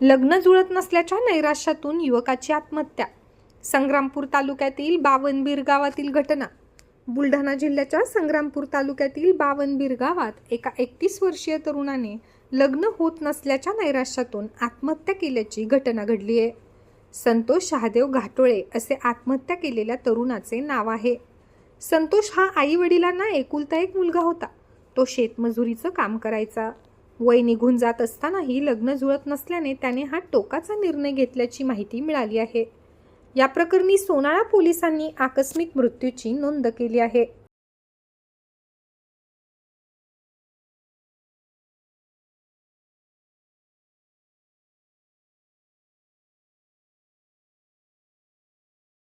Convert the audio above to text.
लग्न जुळत नसल्याच्या नैराश्यातून युवकाची आत्महत्या. संग्रामपूर तालुक्यातील बावनबीर गावातील घटना. बुलढाणा जिल्ह्याच्या संग्रामपूर तालुक्यातील बावनबीर गावात एका एकतीस वर्षीय तरुणाने लग्न होत नसल्याच्या नैराश्यातून आत्महत्या केल्याची घटना घडली आहे. संतोष शहादेव घाटोळे असे आत्महत्या केलेल्या तरुणाचे नाव आहे. संतोष हा आई वडिलांना एकुलता एक मुलगा होता. तो शेतमजुरीचं काम करायचा. वय निघून जात असतानाही लग्न जुळत नसल्याने त्याने हा टोकाचा निर्णय घेतल्याची माहिती मिळाली आहे. या प्रकरणी सोनाळा पोलिसांनी आकस्मिक मृत्यूची नोंद केली आहे.